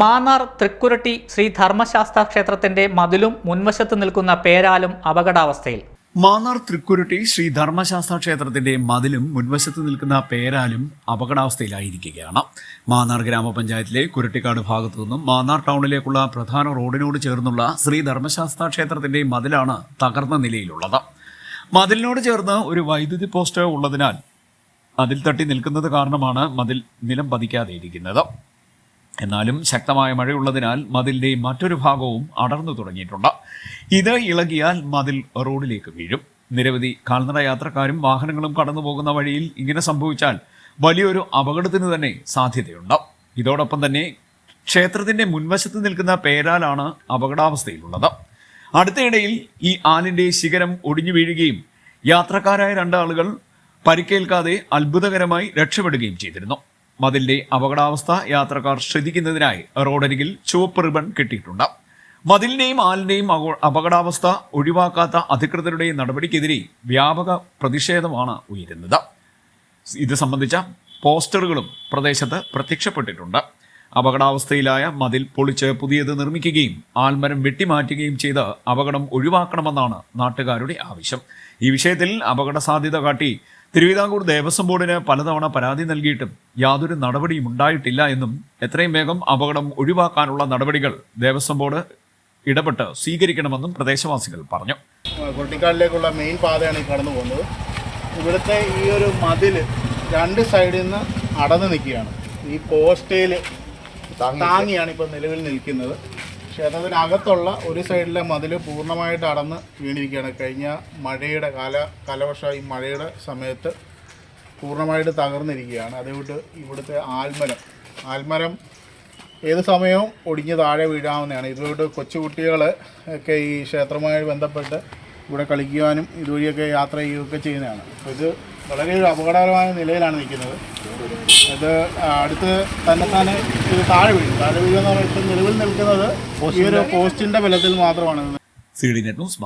മാന്നാർ തൃക്കുരട്ടി ശ്രീ ധർമ്മശാസ്ത്ര ക്ഷേത്രത്തിന്റെ മതിലും മുൻവശത്ത് നിൽക്കുന്ന പേരാലും അപകടാവസ്ഥയിൽ. മാന്നാർ തൃക്കുരുട്ടി ശ്രീ ധർമ്മശാസ്ത്ര ക്ഷേത്രത്തിന്റെ മതിലും മുൻവശത്ത് നിൽക്കുന്ന പേരാലും അപകടാവസ്ഥയിലായിരിക്കുകയാണ്. മാന്നാർ ഗ്രാമപഞ്ചായത്തിലെ കുരട്ടിക്കാട് ഭാഗത്തു നിന്നും മാന്നാർ ടൗണിലേക്കുള്ള പ്രധാന റോഡിനോട് ചേർന്നുള്ള ശ്രീ ധർമ്മശാസ്ത്ര ക്ഷേത്രത്തിന്റെ മതിലാണ് തകർന്ന നിലയിലുള്ളത്. മതിലിനോട് ചേർന്ന് ഒരു വൈദ്യുതി പോസ്റ്റ് ഉള്ളതിനാൽ അതിൽ തട്ടി നിൽക്കുന്നത് കാരണമാണ് മതിൽ നിലം പതിക്കാതെ ഇരിക്കുന്നത്. എന്നാലും ശക്തമായ മഴയുള്ളതിനാൽ മതിലിന്റെ മറ്റൊരു ഭാഗവും അടർന്നു തുടങ്ങിയിട്ടുണ്ട്. ഇത് ഇളകിയാൽ മതിൽ റോഡിലേക്ക് വീഴും. നിരവധി കാൽനട യാത്രക്കാരും വാഹനങ്ങളും കടന്നു പോകുന്ന വഴിയിൽ ഇങ്ങനെ സംഭവിച്ചാൽ വലിയൊരു അപകടത്തിന് തന്നെ സാധ്യതയുണ്ട്. ഇതോടൊപ്പം തന്നെ ക്ഷേത്രത്തിന്റെ മുൻവശത്ത് നിൽക്കുന്ന പേരാലാണ് അപകടാവസ്ഥയിലുള്ളത്. അടുത്തയിടയിൽ ഈ ആലിന്റെ ശിഖരം ഒടിഞ്ഞു വീഴുകയും യാത്രക്കാരായ രണ്ടാളുകൾ പരിക്കേൽക്കാതെ അത്ഭുതകരമായി രക്ഷപ്പെടുകയും ചെയ്തിരുന്നു. മതിലിന്റെ അപകടാവസ്ഥ യാത്രക്കാർ ശ്രദ്ധിക്കുന്നതിനായി റോഡരികിൽ ചുവപ്പ് റിബൺ കെട്ടിയിട്ടുണ്ട്. മതിലിന്റെയും ആലിന്റെയും അപകടാവസ്ഥ ഒഴിവാക്കാത്ത അധികൃതരുടെ നടപടിക്കെതിരെ വ്യാപക പ്രതിഷേധമാണ് ഉയരുന്നത്. ഇത് സംബന്ധിച്ച പോസ്റ്ററുകളും പ്രദേശത്ത് പ്രത്യക്ഷപ്പെട്ടിട്ടുണ്ട്. അപകടാവസ്ഥയിലായ മതിൽ പൊളിച്ച് പുതിയത് നിർമ്മിക്കുകയും ആൽമരം വെട്ടിമാറ്റുകയും ചെയ്ത് അപകടം ഒഴിവാക്കണമെന്നാണ് നാട്ടുകാരുടെ ആവശ്യം. ഈ വിഷയത്തിൽ അപകട സാധ്യത കാട്ടി തിരുവിതാംകൂർ ദേവസ്വം ബോർഡിന് പലതവണ പരാതി നൽകിയിട്ടും യാതൊരു നടപടിയും ഉണ്ടായിട്ടില്ല എന്നും എത്രയും വേഗം അപകടം ഒഴിവാക്കാനുള്ള നടപടികൾ ദേവസ്വം ബോർഡ് ഇടപെട്ട് സ്വീകരിക്കണമെന്നും പ്രദേശവാസികൾ പറഞ്ഞു. കുട്ടിക്കാടിലേക്കുള്ള മെയിൻ പാതയാണ് ഈ കടന്നു പോകുന്നത്. ഇവിടുത്തെ ഈ ഒരു മതിൽ രണ്ട് സൈഡിൽ നിന്ന് അടന്നു നിൽക്കുകയാണ്. ഈ പോസ്റ്റയിൽ താങ്ങിയാണ് ഇപ്പോൾ നിലവിൽ നിൽക്കുന്നത്. ക്ഷേത്രത്തിനകത്തുള്ള ഒരു സൈഡിലെ മതിൽ പൂർണമായിട്ട് അടന്ന് വീണിരിക്കുകയാണ്. കഴിഞ്ഞ മഴയുടെ കാല കാലവർഷ ഈ മഴയുടെ സമയത്ത് പൂർണമായിട്ട് തകർന്നിരിക്കുകയാണ്. അതുകൊണ്ട് ഇവിടുത്തെ ആൽമരം ആൽമരം ഏത് സമയവും ഒടിഞ്ഞ് താഴെ വീഴാവുന്നതാണ്. ഇതുകൊണ്ട് കൊച്ചുകുട്ടികൾ ഒക്കെ ഈ ക്ഷേത്രവുമായി ബന്ധപ്പെട്ട് ഇവിടെ കളിക്കുവാനും ഇതുവഴിയൊക്കെ യാത്ര ചെയ്യുകയൊക്കെ ചെയ്യുന്നതാണ്. അപ്പോൾ ഇത് വളരെ ഒരു അപകടകരമായ നിലയിലാണ് നിൽക്കുന്നത്. ഇത് അടുത്ത് തന്നെ തന്നെ ഇത് താഴെ വീഴും താഴെ വീഴുന്ന പറയുമ്പോൾ നിലവിൽ നിൽക്കുന്നത് ഈ ഒരു പോസ്റ്റിന്റെ ബലത്തിൽ മാത്രമാണ്. C D net news